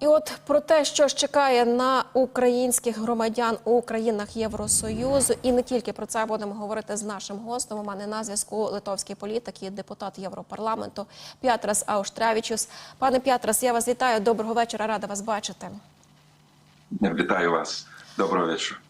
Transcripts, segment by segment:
І от про те, що чекає на українських громадян у країнах Євросоюзу, і не тільки про це будемо говорити з нашим гостем. У мене на зв'язку литовський політик і депутат Європарламенту П'ятрас Ауштрявічус. Пане П'ятрас, я вас вітаю. Доброго вечора, рада вас бачити. Вітаю вас. Доброго вечора.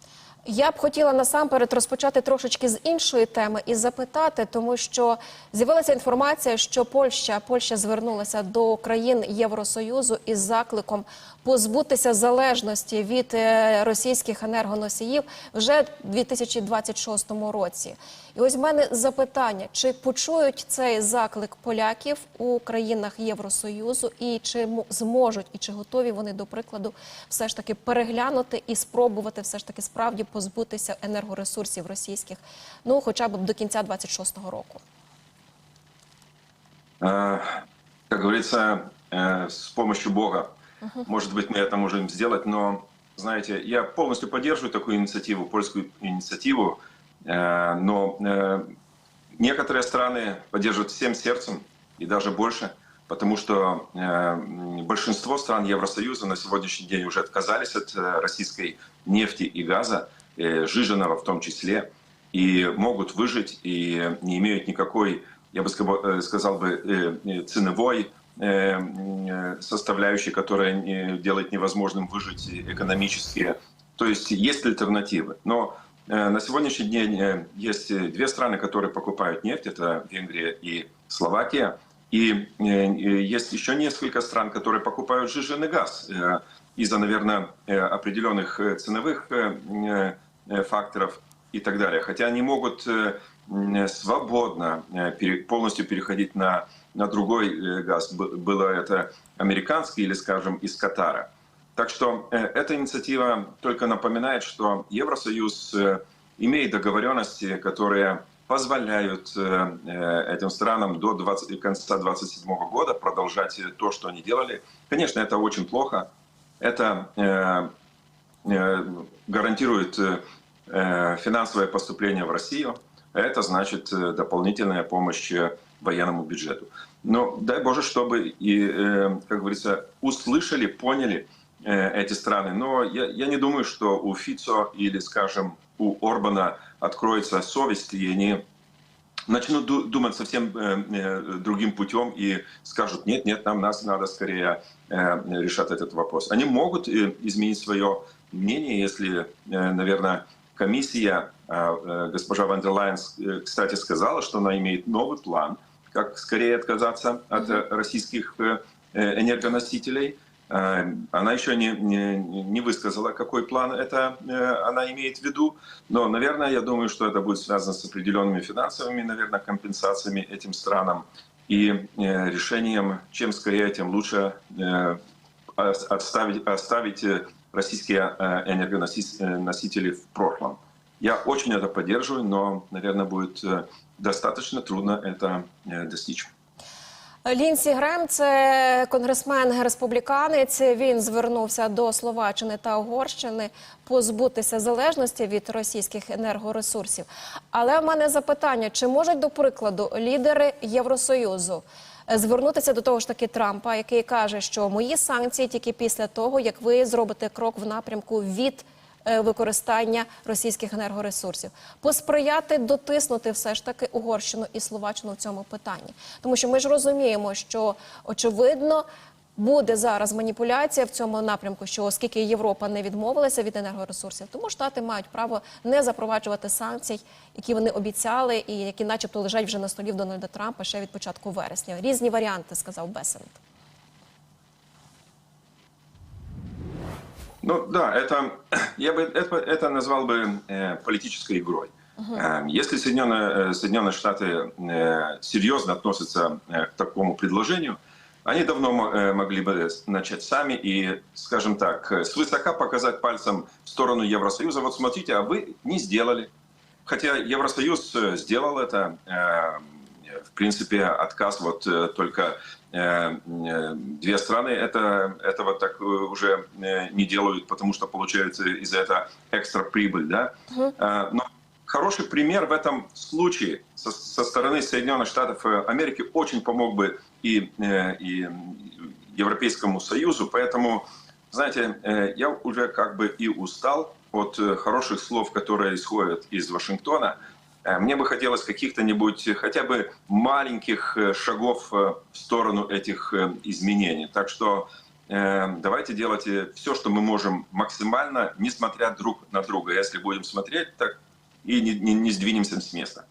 Я б хотіла насамперед розпочати трошечки з іншої теми і запитати, тому що з'явилася інформація, що Польща Польща звернулася до країн Євросоюзу із закликом позбутися залежності від е, російських енергоносіїв вже в 2026 році. І ось в мене запитання: чи почують цей заклик поляків у країнах Євросоюзу, і чи зможуть, і чи готові вони до прикладу все ж таки переглянути і спробувати все ж таки справді позбутися енергоресурсів російських, ну хоча б до кінця 26-го року. Э, Как говорится, э, с помощью Бога, может быть, мы это можем сделать, но, знаете, я полностью поддерживаю такую инициативу, польскую инициативу, э, но э, некоторые страны поддерживают всем сердцем и даже больше, потому что э, м, большинство стран Евросоюза на сегодняшний день уже отказались от э, российской нефти и газа, э, жиженого в том числе, и могут выжить и не имеют никакой, я бы э, сказал бы, э, ценовой составляющей, которая делает невозможным выжить экономически. То есть есть альтернативы. Но на сегодняшний день есть две страны, которые покупают нефть. Это Венгрия и Словакия. И есть еще несколько стран, которые покупают жиженый газ из-за, наверное, определенных ценовых факторов и так далее. Хотя они могут э, свободно э, пере- полностью переходить на, на другой э, газ. Было это американский или, скажем, из Катара. Так что э, эта инициатива только напоминает, что Евросоюз э, имеет договоренности, которые позволяют э, э, этим странам до 20 конца 2027 года продолжать э, то, что они делали. Конечно, это очень плохо. Это э, э, гарантирует э, э, финансовое поступление в Россию. Это значит э, дополнительная помощь э, военному бюджету. Но дай Боже, чтобы и, э, как говорится, услышали, поняли э, эти страны. Но я, я не думаю, что у Фицо или, скажем, у Орбана откроется совесть, и они начнут ду- думать совсем э, э, другим путем и скажут, нет, нет, нам нас надо скорее э, решать этот вопрос. Они могут изменить свое мнение, если, наверное, комиссия, госпожа Ван дер Лайен, э, кстати, сказала, что она имеет новый план, как скорее отказаться от российских энергоносителей. Э, Она еще не, не, не высказала, какой план это э, она имеет в виду. Но, наверное, я думаю, что это будет связано с определенными финансовыми, наверное, компенсациями этим странам и э, решением, чем скорее, тем лучше отставить, оставить российские энергоносители в прошлом. Я очень это поддерживаю, но, наверное, будет достаточно трудно это достичь. Лінсі Грем, це конгресмен республіканець. Він звернувся до Словаччини та Угорщини позбутися залежності від російських енергоресурсів. Але в мене запитання: чи можуть, до прикладу, лідери Євросоюзу звернутися до того ж таки Трампа, який каже, що мої санкції тільки після того, як ви зробите крок в напрямку від використання російських енергоресурсів, посприяти дотиснути все ж таки Угорщину і Словаччину в цьому питанні, тому що ми ж розуміємо, що очевидно. Буде зараз маніпуляція в цьому напрямку, що оскільки Європа не відмовилася від енергоресурсів, тому штати мають право не запроваджувати санкцій, які вони обіцяли, і які, начебто, лежать вже на столі в Дональда Трампа ще від початку вересня. Різні варіанти, сказав Бесент. Ну да, это я бы это, это назвал бы э, политической игрой. Э, Если Соединенные, э, Соединенные Штаты э, серьезно относятся э, к такому предложению, они давно э, могли бы начать сами и, скажем так, э, свысока показать пальцем в сторону Евросоюза. Вот смотрите, а вы не сделали. Хотя Евросоюз э, сделал это, э, в принципе, отказ вот э, только две страны это, этого так э, уже э, не делают, потому что получается из-за этого экстра прибыль, да. Э, Но хороший пример в этом случае со, со стороны Соединенных Штатов э, Америки очень помог бы и, э, и Европейскому Союзу. Поэтому, знаете, э, я уже как бы и устал от э, хороших слов, которые исходят из Вашингтона. Э, Мне бы хотелось каких-то-нибудь хотя бы маленьких э, шагов э, в сторону этих э, изменений. Так что э, давайте делать все, что мы можем максимально, несмотря друг на друга. Если будем смотреть, так и не, не, не сдвинемся с места.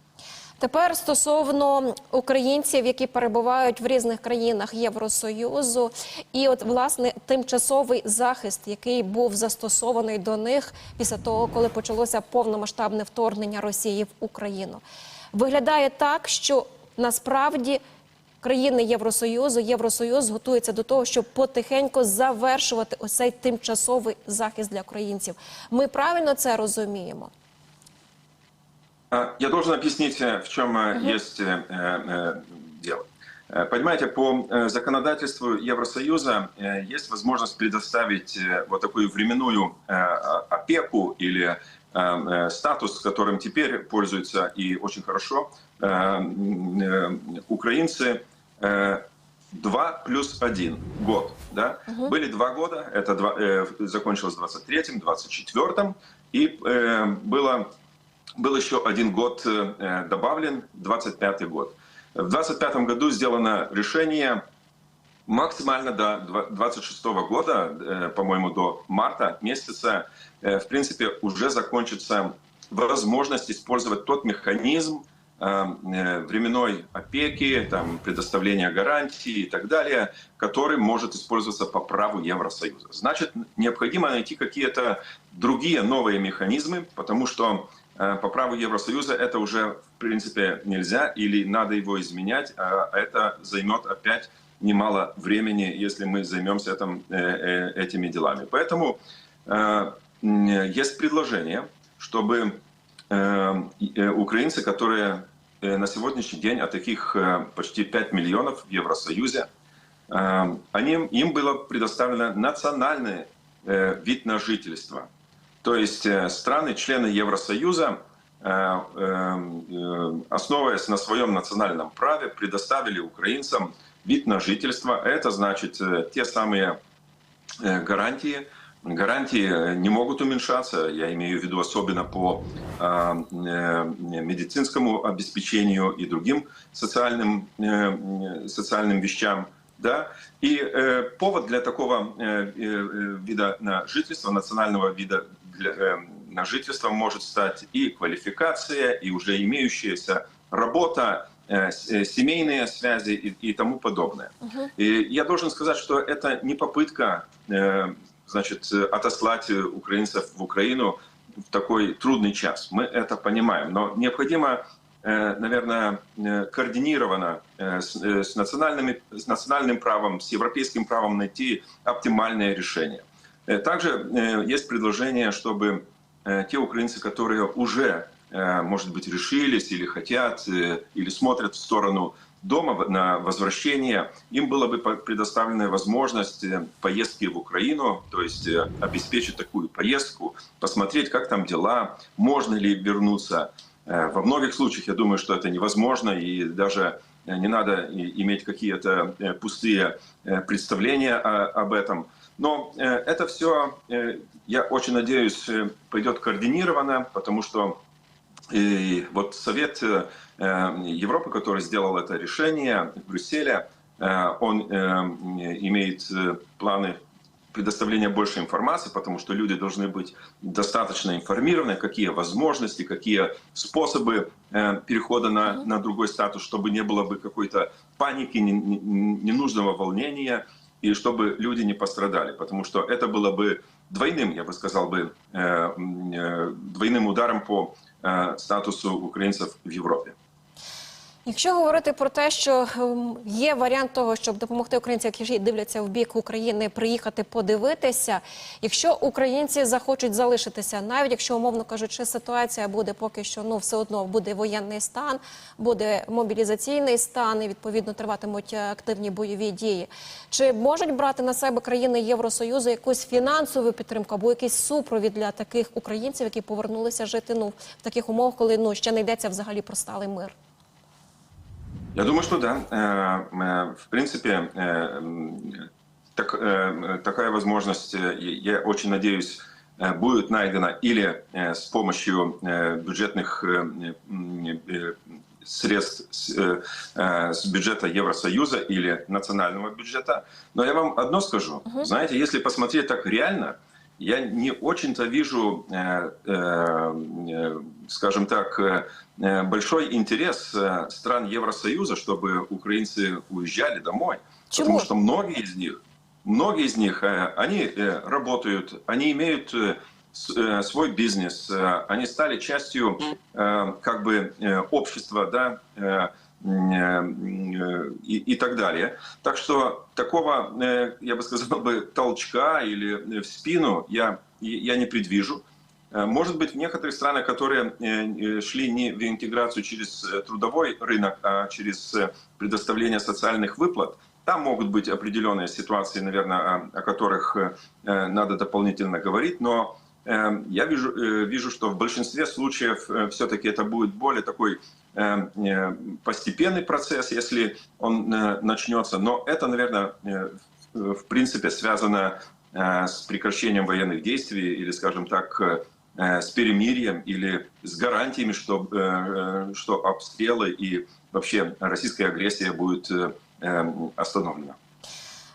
Тепер стосовно українців, які перебувають в різних країнах Євросоюзу, і от власне тимчасовий захист, який був застосований до них після того, коли почалося повномасштабне вторгнення Росії в Україну, виглядає так, що насправді. Країни Євросоюзу, Євросоюз готується до того, щоб потихеньку завершувати ось цей тимчасовий захист для українців. Ми правильно це розуміємо? А, Я должен объяснить, э, в чем э, есть э, дело. Понимаете, по законодательству Евросоюза есть возможность предоставить вот такую временную опеку или статус, которым теперь пользуются и очень хорошо украинцы. э, Два плюс один год. Да? Были два года, это два, э, закончилось в 23-м, 24-м, и э, было был еще один год э, добавлен, 25 год. В 25 году сделано решение максимально до 26 года, э, по-моему, до марта месяца, э, в принципе, уже закончится возможность использовать тот механизм временной опеки, там, предоставления гарантий и так далее, который может использоваться по праву Евросоюза. Значит, необходимо найти какие-то другие новые механизмы, потому что по праву Евросоюза это уже, в принципе, нельзя или надо его изменять, а это займет опять немало времени, если мы займемся этим, э, э, этими делами. Поэтому э, есть предложение, чтобы э, э, украинцы, которые э, на сегодняшний день, а таких э, почти 5 миллионов в Евросоюзе, э, они, им было предоставлено национальный э, вид на жительство. То есть э, страны, члены Евросоюза, э, э, основываясь на своем национальном праве, предоставили украинцам вид на жительство. Это значит те самые гарантии. Гарантии не могут уменьшаться, я имею в виду особенно по медицинскому обеспечению и другим социальным, социальным вещам. Да? И э, повод для такого э, э, вида на жительство, национального вида для, э, на жительство может стать и квалификация, и уже имеющаяся работа, э, э, семейные связи и, и тому подобное. И я должен сказать, что это не попытка э, значит, отослать украинцев в Украину в такой трудный час. Мы это понимаем. Но необходимо, наверное, координированно с, с, национальными, с национальным правом, с европейским правом найти оптимальное решение. Э, Также э, есть предложение, чтобы э, те украинцы, которые уже, может быть, решились или хотят, или смотрят в сторону дома на возвращение, им была бы предоставлена возможность поездки в Украину, то есть обеспечить такую поездку, посмотреть, как там дела, можно ли вернуться. Во многих случаях я думаю, что это невозможно, и даже не надо иметь какие-то пустые представления об этом. Но э, это все, я очень надеюсь, э, пойдет координированно, потому что и вот Совет э, Европы, который сделал это решение в Брюсселе, э, он э, имеет э, планы предоставления больше информации, потому что люди должны быть достаточно информированы, какие возможности, какие способы э, перехода на, на другой статус, чтобы не было бы какой-то паники, не- не- ненужного волнения, и чтобы люди не пострадали, потому что это было бы двойным, я бы сказал бы, э, м, э, двойным ударом по э, статусу українців в Європі. Якщо говорити про те, що ем, є варіант того, щоб допомогти українцям, які дивляться в бік України, приїхати подивитися, якщо українці захочуть залишитися, навіть якщо умовно кажучи, ситуація буде поки що ну все одно буде воєнний стан, буде мобілізаційний стан, і відповідно триватимуть е, активні бойові дії. Чи можуть брати на себе країни Євросоюзу якусь фінансову підтримку або якийсь супровід для таких українців, які повернулися жити ну в таких умовах, коли ну ще не йдеться взагалі про сталий мир? Я думаю, что да. Э, э, В принципе, э, так, такая возможность, я очень надеюсь, будет найдена или с помощью бюджетных средств с, с бюджета Евросоюза или национального бюджета. Но я вам одно скажу. Знаете, если посмотреть так реально, я не очень-то вижу, э, э, э, скажем так, большой интерес стран Евросоюза, чтобы украинцы уезжали домой. Чему? Потому что многие из них, многие из них, они работают, они имеют свой бизнес, они стали частью как бы общества, да, и, и так далее. Так что такого, э, я бы сказал бы, толчка или э, в спину я, я не предвижу. Э, Может быть, в некоторых странах, которые э, э, шли не в интеграцию через э, трудовой рынок, а через э, предоставление социальных выплат, там могут быть определенные ситуации, наверное, о, которых э, э, надо дополнительно говорить, но э, я вижу, э, вижу, что в большинстве случаев все-таки это будет более такой э, э, постепенный процесс, если он э, начнется. Но это, наверное, э, в принципе связано э, с прекращением военных действий или, скажем так, э, с перемирием или с гарантиями, что, э, э, что обстрелы и вообще российская агрессия будет э, э, остановлена.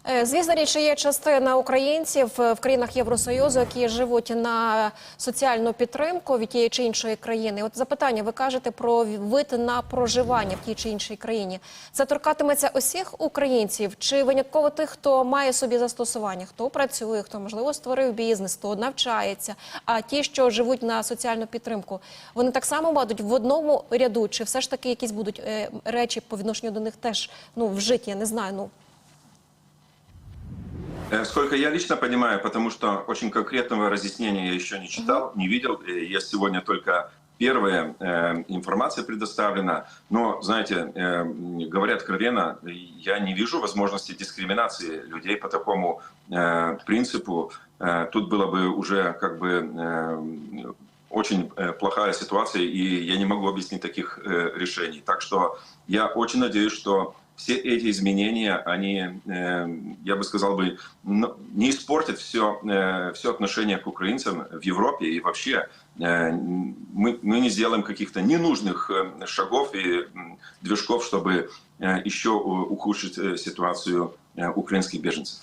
Е, Звісно, річ, є частина українців е, в країнах Євросоюзу, які живуть на соціальну підтримку від тієї чи іншої країни. От запитання, ви кажете про вид на проживання в тій чи іншій країні. Це торкатиметься усіх українців чи винятково тих, хто має собі застосування, хто працює, хто можливо створив бізнес, хто навчається. А ті, що живуть на соціальну підтримку, вони так само будуть в одному ряду, чи все ж таки якісь будуть е, речі по відношенню до них теж ну вжиті? Я не знаю. Ну Сколько я лично понимаю, потому что очень конкретного разъяснения я еще не читал, не видел. Э, Я сегодня только первая э, информация предоставлена. Но, знаете, э, говоря откровенно, я не вижу возможности дискриминации людей по такому э, принципу. Э, тут было бы уже как бы э, очень э, плохая ситуация, и я не могу объяснить таких э, решений. Так что я очень надеюсь, что все эти изменения, они, э, я бы сказал бы, не испортят все, все отношение к украинцам в Европе и вообще э, мы, мы не сделаем каких-то ненужных э, шагов и движков, чтобы э, еще э, ухудшить э, ситуацию э, украинских беженцев.